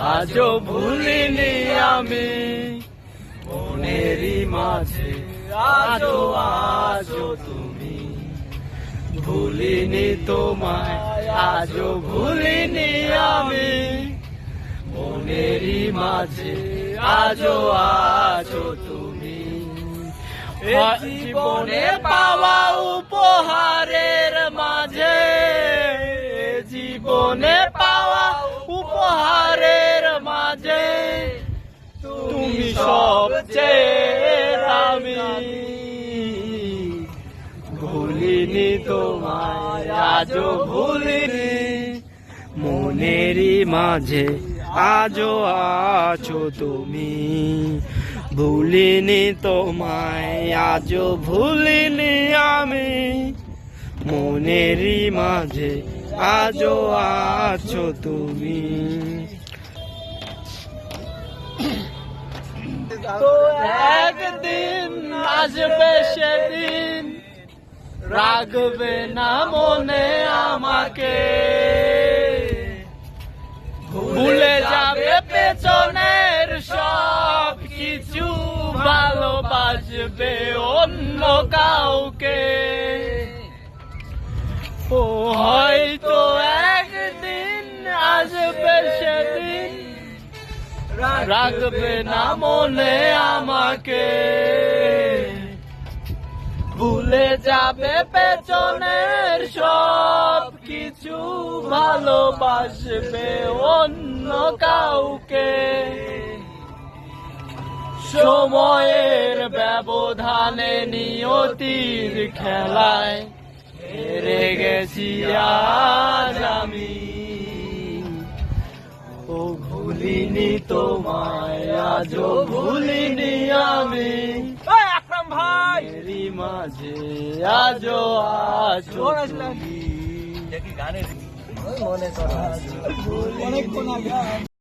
আজও ভুলিনি আমি। মনেরই মাঝে আজও আজও তুমি। ভুলিনি তোমায়, আজও ভুলিনি আমি। মনেরই মাঝে আজও আজও তুমি। জীবনে পাওয়া উপহারের মাঝে জীবনে সবচেয়ে আমি। ভুলিনি তোমায়, আজও ভুলিনি। মনেরই মাঝে আজও আছো তুমি। ভুলিনি তোমায়, আজও ভুলিনি আমি। মনেরই মাঝে আজও আছো তুমি। তো একদিন আসবে সেদিন। রাখবে না মনে আমাকে। ভুলে যাবে পেছনের সব কিছু, ভালোবাসবে অন্য কাউকে। ও রাখবে না মনে আমাকে। ভুলে যাবে পেছনের সব কিছু ভালোবাসবে অন্য কাউকে। সময়ের ব্যবধানে নিয়তির খেলায় হেরে গেছি আজ আমি। ভুলিনি তোমায় আজ ভুলিনি আমি। আকরাম ভাই! এরই মাঝে আজও আছো গানের মনে আগে।